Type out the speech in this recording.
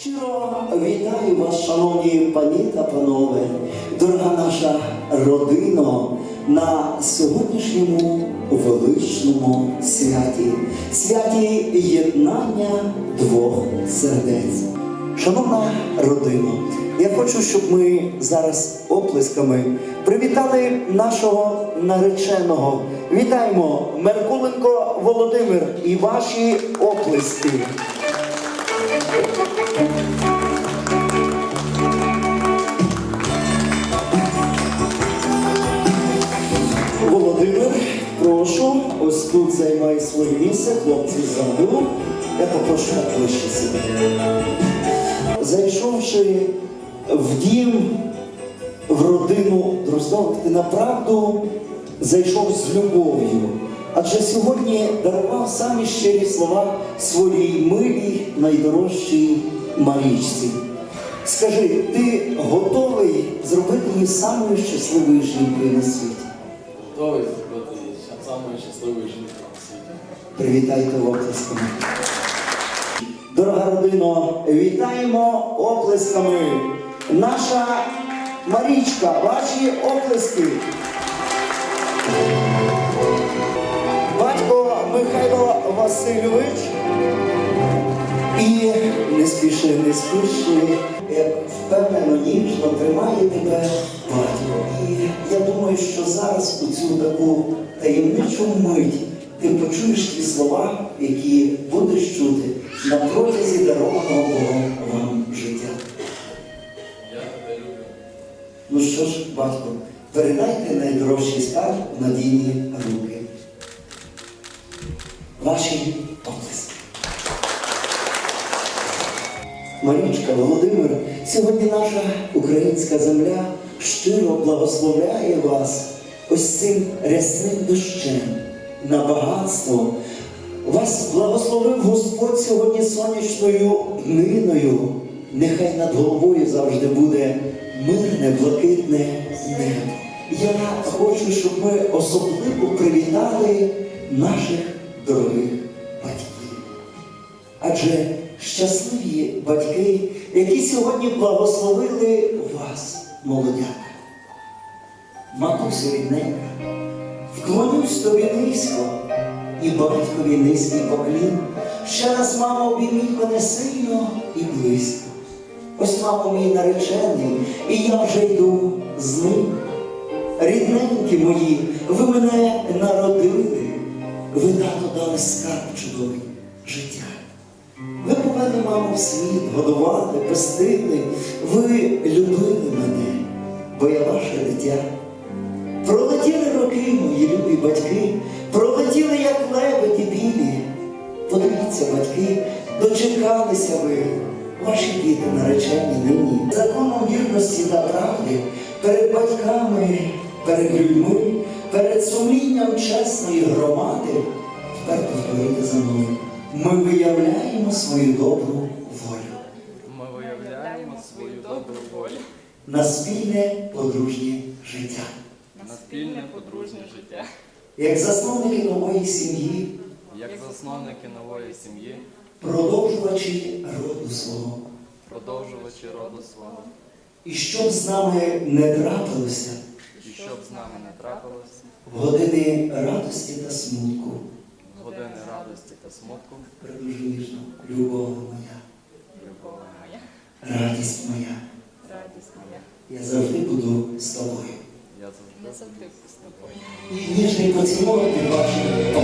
Щиро вітаю вас, шановні пані та панове, дорога наша родино, на сьогоднішньому величному святі, святі єднання двох сердець. Шановна родино, я хочу, щоб ми зараз оплесками привітали нашого нареченого. Вітаємо Меркуленко Володимир і ваші оплески. Володимир, прошу, ось тут займай своє місце, хлопці за. Я попрошу так ближче сидіти. Зайшовши в дім, в родину Дроздових, ти направду зайшов з любов'ю. Адже сьогодні дарував самі щирі слова своїй милій, найдорожчій Марічці. Скажи, ти готовий зробити її самою щасливою жінкою на світі? Готовий зробити її самою щасливою жінкою на світі. Привітайте оплесками. Дорога родино, вітаємо оплесками. Наша Марічка, ваші оплески. Васильович. І не спіши, не спіши, як впевнено, ніжно тримає тебе батько. І я думаю, що зараз у цю таку таємничу мить ти почуєш ті слова, які будеш чути на протязі дарованого Богом вам життя. Я тебе люблю. Ну що ж, батько, передайте найдорожчий скарб надійні руки. Ваші оплески. Марічка, Володимир, сьогодні наша українська земля щиро благословляє вас ось цим рясним дощем на багатство. Вас благословив Господь сьогодні сонячною дниною. Нехай над головою завжди буде мирне, блакитне небо. Я хочу, щоб ми особливо привітали наших дорогих батьків. Адже щасливі батьки, які сьогодні благословили вас, молодяка. Матусю рідненька, вклонюсь тобі низько і батькові низький поклін. Ще раз, мамо, обійміть мене сильно і близько. Ось, мамо, мій наречений, і я вже йду з ним. Рідненькі мої, ви мене народили, скарб чудовий життя. Ви повели маму в світ, годували, пестили, ви любили мене, бо я ваше дитя. Пролетіли роки, мої любі батьки, пролетіли, як лебеді білі. Подивіться, батьки, дочекалися ви, ваші діти наречені нині. Законом вірності та правди перед батьками, перед людьми, перед сумлінням чесної громади. Тепер за мною. Ми виявляємо свою добру волю Ми виявляємо свою добру волю на спільне подружнє життя. на спільне подружнє життя. Як засновники нової сім'ї, Як засновники нової сім'ї, продовжувачі роду свого. продовжувачі роду свого. І щоб з нами не трапилося І щоб з нами не трапилося, в години радості та смутку, години радості та смутку, придуже ніжно, любов моя, Любов моя, радість моя, радість моя, я завжди буду з тобою. я завжди буду з тобою. І ніжний поцілунок від ваших